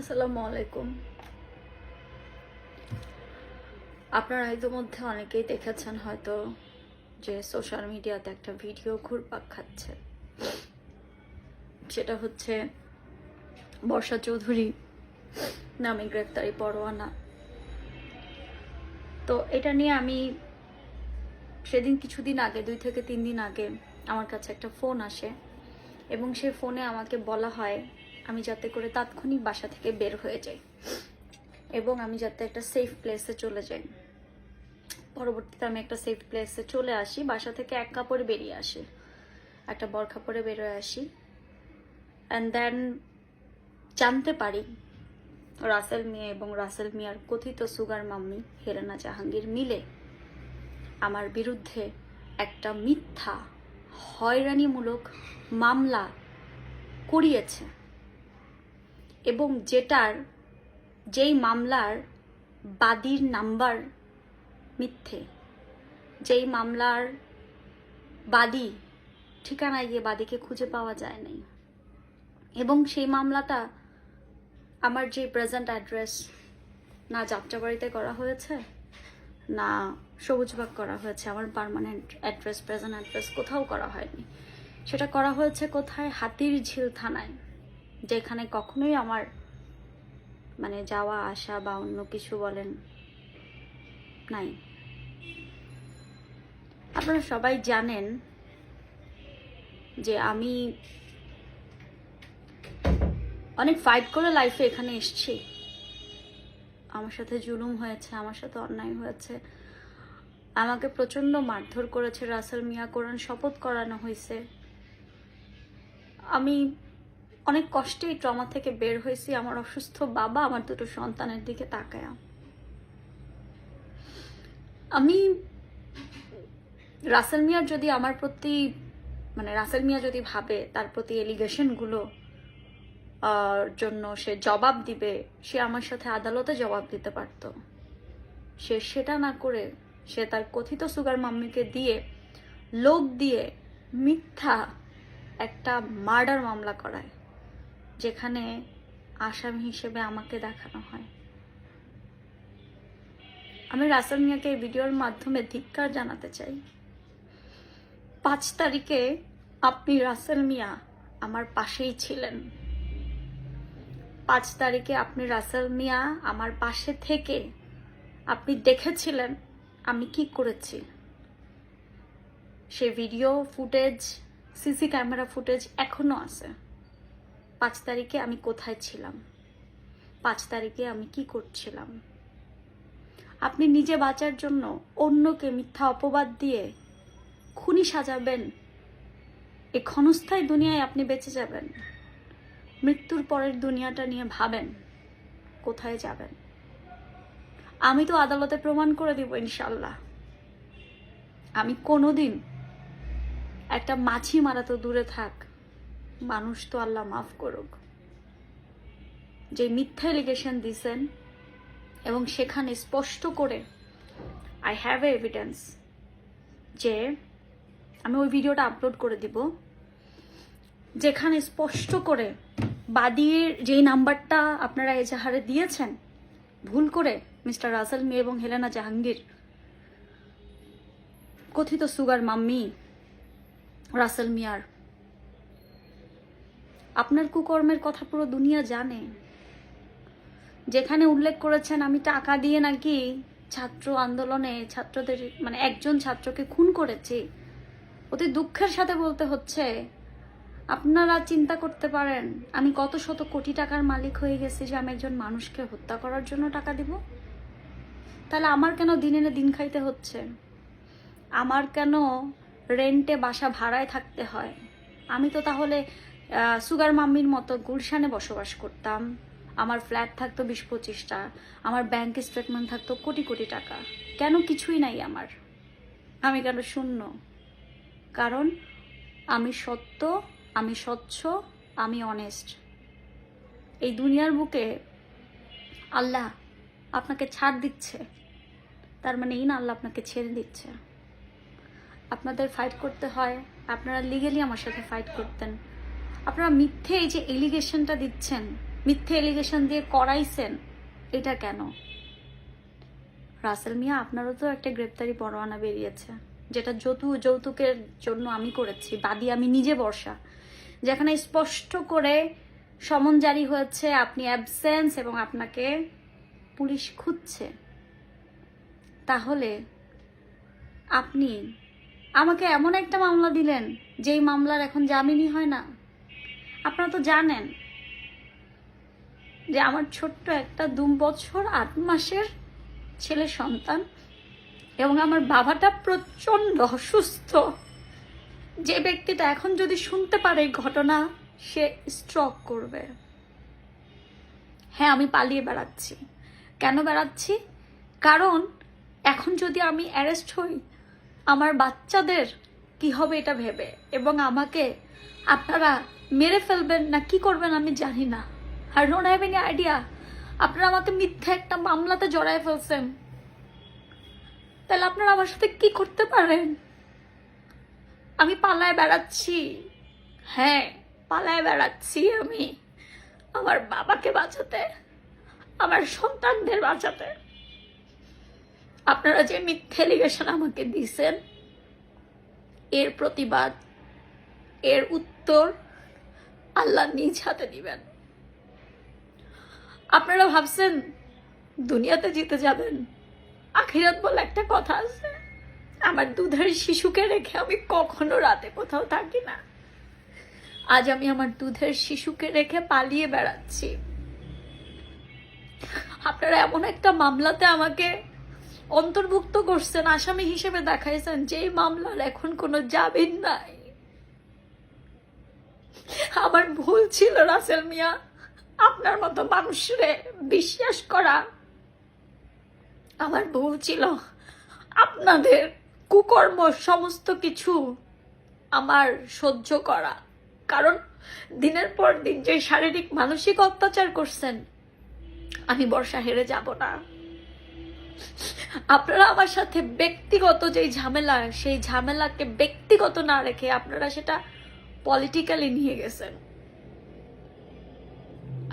আসসালামু আলাইকুম। আপনারা ইতিমধ্যে অনেকেই দেখেছেন হয়তো যে সোশ্যাল মিডিয়াতে একটা ভিডিও ঘুরপাক খাচ্ছে। সেটা হচ্ছে বর্ষা চৌধুরী নামে গ্রেপ্তারি পরোয়ানা। তো এটা নিয়ে আমি সেদিন কিছুদিন আগে, দুই থেকে তিন দিন আগে আমার কাছে একটা ফোন আসে এবং সেই ফোনে আমাকে বলা হয় আমি যাতে করে তাৎক্ষণিক বাসা থেকে বের হয়ে যাই এবং আমি যাতে একটা সেফ প্লেসে চলে যাই। পরবর্তীতে আমি একটা সেফ প্লেসে চলে আসি, বাসা থেকে এক কাপড়ে বেরিয়ে আসি, একটা বরখা পরে বেরোয় আসি। অ্যান্ড দেন জানতে পারি রাসেল মিয়া এবং রাসেল মিয়ার কথিত সুগার মাম্মি হেলেনা জাহাঙ্গীর মিলে আমার বিরুদ্ধে একটা মিথ্যা, হয়রানিমূলক মামলা করিয়েছে। এবং যেটার, যেই মামলার বাদীর নাম্বার মিথ্যে। যেই মামলার বাদী ঠিকানায় গিয়ে বাদীকে খুঁজে পাওয়া যায় নাই। এবং সেই মামলাটা আমার যে প্রেজেন্ট অ্যাড্রেস, না যাত্রাবাড়িতে করা হয়েছে, না সবুজবাগ করা হয়েছে, আমার পার্মানেন্ট অ্যাড্রেস, প্রেজেন্ট অ্যাড্রেস কোথাও করা হয়নি। সেটা করা হয়েছে কোথায়? হাতির ঝিল থানায়। যেখানে কখনোই আমার মানে যাওয়া, আসা বা অন্য কিছু বলেন নাই। আপনারা সবাই জানেন যে আমি অনেক ফাইট করে লাইফে এখানে এসছি। আমার সাথে জুলুম হয়েছে, আমার সাথে অন্যায় হয়েছে। আমাকে প্রচণ্ড মারধর করেছে, রাসেল মিয়া কোরআন শপথ করানো হয়েছে। আমি অনেক কষ্টেই ট্রমা থেকে বের হয়েছি, আমার অসুস্থ বাবা আমার দুটো সন্তানের দিকে তাকায়া। আমি রাসেল মিয়ার যদি আমার প্রতি মানে রাসেল মিয়া যদি ভাবে তার প্রতি এলিগেশনগুলো জন্য সে জবাব দিবে, সে আমার সাথে আদালতে জবাব দিতে পারত। সে সেটা না করে সে তার কথিত সুগার মাম্মিকে দিয়ে লোক দিয়ে মিথ্যা একটা মার্ডার মামলা করায়। যেখানে আসামি হিসেবে আমাকে দেখানো হয়। আমি রাসেল মিয়াকে এই ভিডিওর মাধ্যমে ধিক্কার জানাতে চাই। পাঁচ তারিখে আপনি রাসেল মিয়া আমার পাশেই ছিলেন। পাঁচ তারিখে আপনি রাসেল মিয়া আমার পাশে থেকে আপনি দেখেছিলেন আমি কি করেছি। সে video footage, CC camera footage এখনও আছে। পাঁচ তারিখে আমি কোথায় ছিলাম? পাঁচ তারিখে আমি কি করছিলাম? আপনি নিজে বাঁচার জন্য অন্যকে মিথ্যা অপবাদ দিয়ে খুনি সাজাবেন। এ ক্ষণস্থায়ী দুনিয়ায় আপনি বেঁচে যাবেন। মৃত্যুর পরের দুনিয়াটা নিয়ে ভাবেন, কোথায় যাবেন? আমি তো আদালতে প্রমাণ করে দিব ইনশাল্লাহ আমি কোনোদিন একটা মাছি মারা তো দূরে থাক মানুষ তো আল্লাহ মাফ করুক। যে মিথ্যা এলিগেশন দিছেন এবং সেখানে স্পষ্ট করে আই হ্যাভ এ এভিডেন্স যে আমি ওই ভিডিওটা আপলোড করে দিব, যেখানে স্পষ্ট করে বাদির যেই নাম্বারটা আপনারা এজাহারে দিয়েছেন, ভুল করে মিস্টার রাসেল মি এবং হেলেনা জাহাঙ্গীর, কথিত সুগার মাম্মি রাসেল মিয়ার আপনার কুকর্মের কথা পুরো দুনিয়া জানে। যেখানে উল্লেখ করেছেন, আমি টাকা দিয়ে নাকি ছাত্র আন্দোলনে ছাত্রদের মানে একজন ছাত্রকে খুন করেছি। অতি দুঃখের সাথে বলতে হচ্ছে, আপনারা চিন্তা করতে পারেন, আমি কত শত কোটি টাকার মালিক হয়ে গেছি যে আমি একজন মানুষকে হত্যা করার জন্য টাকা দিব? তাহলে আমার কেন দিন এনে দিন খাইতে হচ্ছে? আমার কেন রেন্টে বাসা ভাড়ায় থাকতে হয়? আমি তো তাহলে সুগার মাম্মির মতো গুলশানে বসবাস করতাম। আমার ফ্ল্যাট থাকতো বিশ পঁচিশটা আমার ব্যাংক স্টেটমেন্ট থাকতো কোটি কোটি টাকা। কেন কিছুই নাই আমার? আমি কেন শূন্য? কারণ আমি সত্য, আমি স্বচ্ছ, আমি অনেস্ট এই দুনিয়ার বুকে আল্লাহ আপনাকে ছাড় দিচ্ছে। তার মানে এই না আল্লাহ আপনাকে ছেড়ে দিচ্ছে। আপনাদের ফাইট করতে হয়। আপনারা লিগেলি আমার সাথে ফাইট করতেন। আপনারা মিথ্যে এই যে এলিগেশনটা দিচ্ছেন, মিথ্যে এলিগেশন দিয়ে করাইছেন, এটা কেন? রাসেল মিয়া, আপনারও তো একটা গ্রেপ্তারি পরোয়ানা বেরিয়েছে, যেটা যৌতু যৌতুকের জন্য আমি করেছি, বাদী আমি নিজে বর্ষা, যেখানে স্পষ্ট করে সমন জারি হয়েছে, আপনি অ্যাবসেন্স এবং আপনাকে পুলিশ খুঁজছে। তাহলে আপনি আমাকে এমন একটা মামলা দিলেন, যেই মামলার এখন জামিনই হয় না? আপনারা তো জানেন যে আমার ছোট্ট একটা দু বছর, আট মাসের ছেলে সন্তান এবং আমার বাবাটা প্রচণ্ড অসুস্থ। যে ব্যক্তিটা এখন যদি শুনতে পারে ঘটনা, সে স্ট্রক করবে। হ্যাঁ আমি পালিয়ে বেড়াচ্ছি। কেন বেড়াচ্ছি? কারণ এখন যদি আমি অ্যারেস্ট হই, আমার বাচ্চাদের কি হবে এটা ভেবে? এবং আমাকে আপনারা মেরে ফেলবেন না, কি করবেন আমি জানি না। আর ডোন্ট হ্যাভ এনি আইডিয়া আপনারা আমাকে মিথ্যা একটা মামলাতে জড়ায় ফেলছেন। তাহলে আপনারা আমার সাথে কি করতে পারেন? আমি পালায় বেড়াচ্ছি। হ্যাঁ পালায় বেড়াচ্ছি আমি। আমার বাবাকে বাঁচাতে, আমার সন্তানদের বাঁচাতে। আপনারা যে মিথ্যে এলিগেশন আমাকে দিছেন এর প্রতিবাদ, এর উত্তর আল্লাহ নিজ হাতে দিবেন আপনারা ভাবছেন, দুনিয়াতে জিতে যাবেন। আখিরাত বলে একটা কথা আছে, আমার দুধের শিশুকে রেখে আমি কখনো রাতে কোথাও থাকি না। আজ আমি আমার দুধের শিশুকে রেখে পালিয়ে বেড়াচ্ছি। আপনারা এমন একটা মামলাতে আমাকে অন্তর্ভুক্ত করছেন, আসামি হিসেবে দেখাইছেন যে মামলার এখন কোনো জামিন নাই। আমার ভুল ছিল, রাসেল মিয়া। আপনার মতো মানুষরে বিশ্বাস করা। আমার ভুল ছিল। আপনাদের কুকর্ম সমস্ত কিছু আমার সহ্য করা। কারণ দিনের পর দিন যে শারীরিক, মানসিক অত্যাচার করছেন, আমি বর্ষা হেরে যাব না। আপনারা আমার সাথে ব্যক্তিগত যেই ঝামেলা, সেই ঝামেলাকে ব্যক্তিগত না রেখে আপনারা সেটা পলিটিক্যালি নিয়ে গেছেন।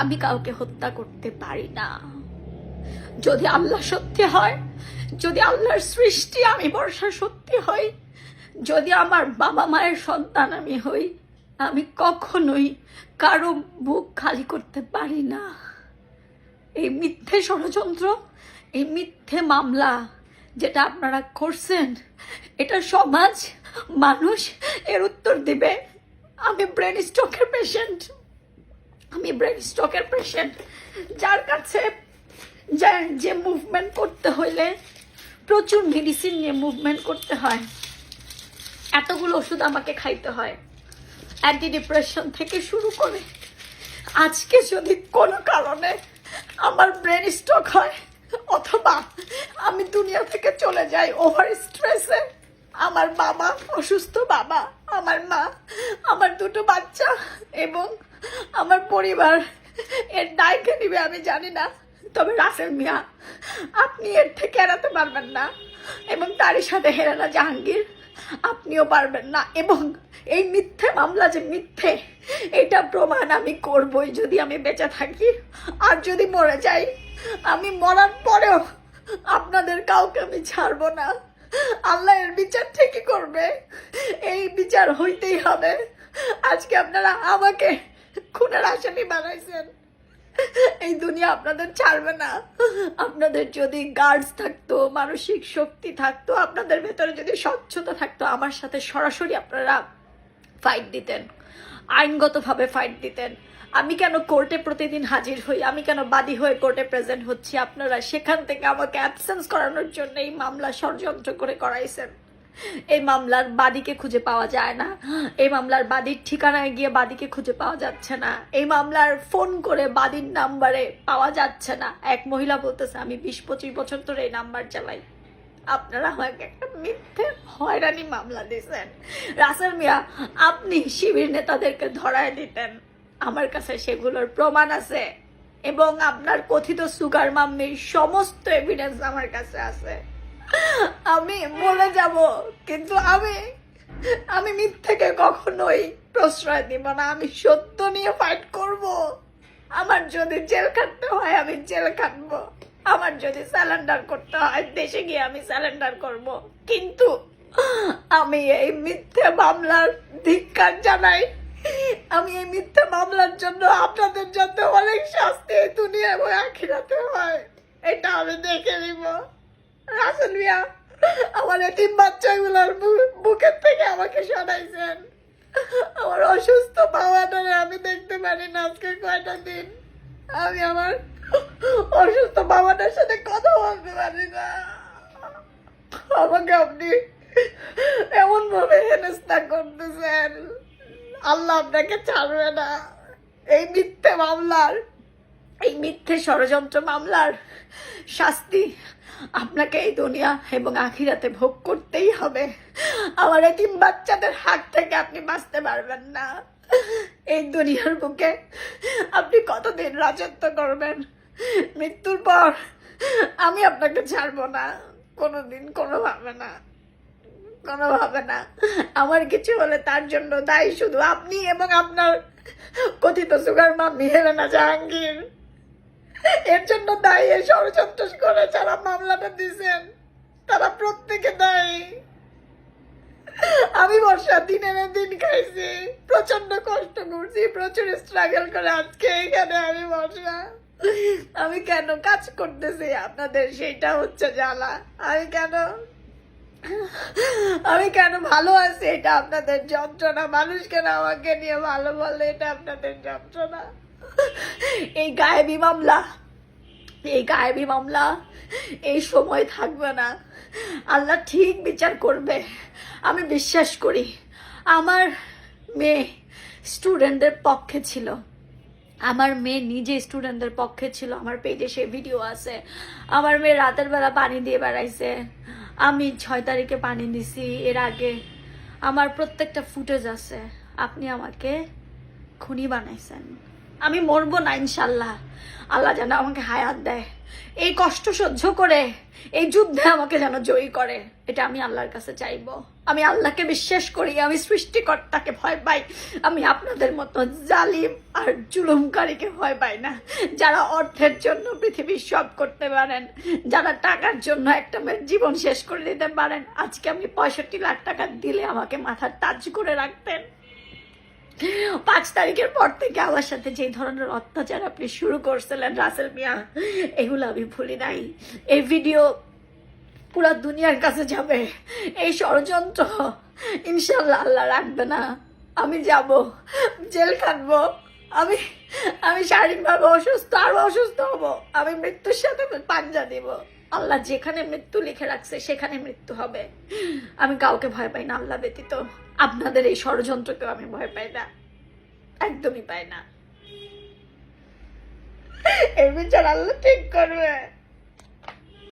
আমি কাউকে হত্যা করতে পারি না। যদি আল্লাহ সত্যি হয়, যদি আল্লাহর সৃষ্টি আমি বর্ষা সত্যি হই, যদি আমার বাবা মায়ের সন্তান আমি হই, আমি কখনোই কারও বুক খালি করতে পারি না। এই মিথ্যে ষড়যন্ত্র, এই মিথ্যে মামলা যেটা আপনারা করছেন, এটা সমাজ, মানুষ এর উত্তর দিবে। আমি ব্রেন স্ট্রোকের পেশেন্ট আমি ব্রেন স্ট্রোকের পেশেন্ট যার কাছে যে মুভমেন্ট করতে হইলে প্রচুর মেডিসিন নিয়ে মুভমেন্ট করতে হয়। এতগুলো ওষুধ আমাকে খাইতে হয়। অ্যান্টি ডিপ্রেশন থেকে শুরু করে আজকে যদি কোনো কারণে আমার ব্রেন স্ট্রোক হয়, অথবা আমি দুনিয়া থেকে চলে যাই ওভার স্ট্রেসে আমার বাবা অসুস্থ বাবা আমার মা, আমার দুটো বাচ্চা এবং আমার পরিবার। এর দায়কে নিবে আমি জানি না, তবে রাসেল মিয়া, আপনি এর থেকে এড়াতে পারবেন না এবং তারই সাথে হেরানা জাহাঙ্গীর, আপনিও পারবেন না এবং এই মিথ্যে মামলা যে মিথ্যে, এটা প্রমাণ আমি করবই যদি আমি বেঁচে থাকি। আর যদি মরে যাই, আমি মরার পরেও আপনাদের কাউকে আমি ছাড়বো না। আল্লাহ এর বিচার ঠিকই করবে। এই বিচার হইতেই হবে। আজকে আপনারা আমাকে খুনের আসামি বানাইছেন। এই দুনিয়া আপনাদের ছাড়বে না। আপনাদের যদি গার্ডস থাকতো, মানসিক শক্তি থাকতো, আপনাদের ভেতরে যদি স্বচ্ছতা থাকতো, আমার সাথে সরাসরি আপনারা ফাইট দিতেন, আইনগতভাবে ফাইট দিতেন। আমি কেন কোর্টে প্রতিদিন হাজির হই? আমি কেন বাদী হয়ে কোর্টে প্রেজেন্ট হচ্ছি? আপনারা সেখান থেকে আমাকে অ্যাবসেন্স করানোর জন্য এই মামলা ষড়যন্ত্র করে করাইছেন। এই মামলার বাদীকে খুঁজে পাওয়া যায় না। এই মামলার বাদীর ঠিকানায় গিয়ে বাদীকে খুঁজে পাওয়া যাচ্ছে না। এই মামলার ফোন করে বাদীর নাম্বারে পাওয়া যাচ্ছে না। এক মহিলা বলতেছে, আমি বিশ পঁচিশ বছর ধরে এই নাম্বার চালাই। আপনারা আমাকে একটা মিথ্যে হয়রানি মামলা দিয়েছেন। রাসেল মিয়া, আপনি শিবির নেতাদেরকে ধরায় দিতেন। আমার কাছে সেগুলোর প্রমাণ আছে এবং আপনার কথিত সুগার মাম্মির সমস্ত এভিডেন্স আমার কাছে আছে। আমি মরে যাব, কিন্তু আমি আমি মিথ্যেকে কখনোই প্রশ্রয় দিব না, আমি সত্য নিয়ে ফাইট করব। আমার যদি জেল খাটতে হয়, আমি জেল খাটবো। আমার যদি স্যালেন্ডার করতে হয়, দেশে গিয়ে আমি স্যালেন্ডার করব। কিন্তু আমি এই মিথ্যে মামলার ধিক্কার জানাই। আমি এই মিথ্যে মামলার জন্য আপনাদের যাতে অনেক শাস্তি দুনিয়া এবং আখিরাতে হয়। এটা আমি দেখে নিব। রাসেল মিয়া, আমার এতিম বাচ্চাগুলোর বুকের থেকে আমাকে সরাইছেন। আমার অসুস্থ বাবাটারে আমি দেখতে পারি না আজকে কয়টা দিন। আমি আমার অসুস্থ বাবাটার সাথে কথা বলতে পারি না। আমাকে আপনি এমন ভাবে হেনস্থা করতেছেন। আল্লাহ আপনাকে ছাড়বে না। এই মিথ্যে মামলার, এই মিথ্যে ষড়যন্ত্র মামলার শাস্তি আপনাকে এই দুনিয়া এবং আখিরাতে ভোগ করতেই হবে। আমার এতিম বাচ্চাদের হাত থেকে আপনি বাঁচতে পারবেন না। এই দুনিয়ার বুকে আপনি কতদিন রাজত্ব করবেন? মৃত্যুর পর আমি আপনাকে ছাড়বো না। কোনোদিন, কোনোভাবে না। কোনোভাবে না। আমার কিছু হলে তার জন্য দায়ী শুধু আপনি এবং আপনার কথিত সুগার মা মিহেলেনা জাহাঙ্গীর। এর জন্য দায়ী এই ষড়যন্ত্র করে যারা মামলাটা দিছেন তারা প্রত্যেকে দায়ী। আমি বর্ষা দিনের দিন খাইছি প্রচণ্ড কষ্ট করছি, প্রচুর স্ট্রাগল করে আজকে এখানে আমি বর্ষা। আমি কেন কাজ করতেছি আপনাদের সেটা হচ্ছে জ্বালা? আমি কেন? আমি কেন ভালো আছি? এটা আপনাদের যন্ত্রণা। মানুষ কেন আমাকে নিয়ে ভালো বলে? এটা আপনাদের যন্ত্রণা। এই গায়েবী মামলা, এই গায়েবী মামলা, এই সময় থাকবে না। আল্লাহ ঠিক বিচার করবে। আমি বিশ্বাস করি, আমার মেয়ে স্টুডেন্টদের পক্ষে ছিল। আমার মেয়ে নিজে স্টুডেন্টদের পক্ষে ছিল, আমার পেজে সে ভিডিও আছে। আমার মেয়ে রাতের বেলা পানি দিয়ে বেড়াইছে। আমি ছয় তারিখে পানি দিছি, এর আগে আমার প্রত্যেকটা ফুটেজ আছে। আপনি আমাকে খুনি বানাইছেন। আমি মরবো না, ইনশাল্লাহ। আল্লাহ যেন আমাকে হায়াত দেয়। এই কষ্ট সহ্য করে, এই যুদ্ধে আমাকে যেন জয়ী করে, এটা আমি আল্লাহর কাছে চাইব। আমি আল্লাহকে বিশ্বাস করি, আমি সৃষ্টিকর্তাকে ভয় পাই, আমি আপনাদের মতো জালিম আর জুলুমকারীকে ভয় পাই না। যারা অর্থের জন্য পৃথিবীর সব করতে পারেন, যারা টাকার জন্য একটা মেয়ের জীবন শেষ করে দিতে পারেন, আজকে আপনি পঁয়ষট্টি লাখ টাকা দিলে আমাকে মাথার তাজ করে রাখতেন পাঁচ তারিখের পর থেকে আমার সাথে যে ধরনের অত্যাচার আপনি শুরু করছিলেন, রাসেল মিয়া, এগুলো আমি ভুলি নাই। এই ভিডিও পুরো দুনিয়ার কাছে যাবে। এই ষড়যন্ত্র ইনশাল্লাহ আল্লাহ রাখবে না। আমি যাব, জেল খাটবো, আমি আমি শারীরিকভাবে অসুস্থ, আরও অসুস্থ হব। আমি মৃত্যুর সাথে পাঞ্জা দিব। আল্লাহ যেখানে মৃত্যু লিখে রাখছে, সেখানে মৃত্যু হবে। আমি কাউকে ভয় পাই না আল্লাহ ব্যতীত। আপনাদের এই ষড়যন্ত্রকেও আমি ভয় পাই না। একদমই পাই না। এর বিচার আল্লাহ ঠিক করবে।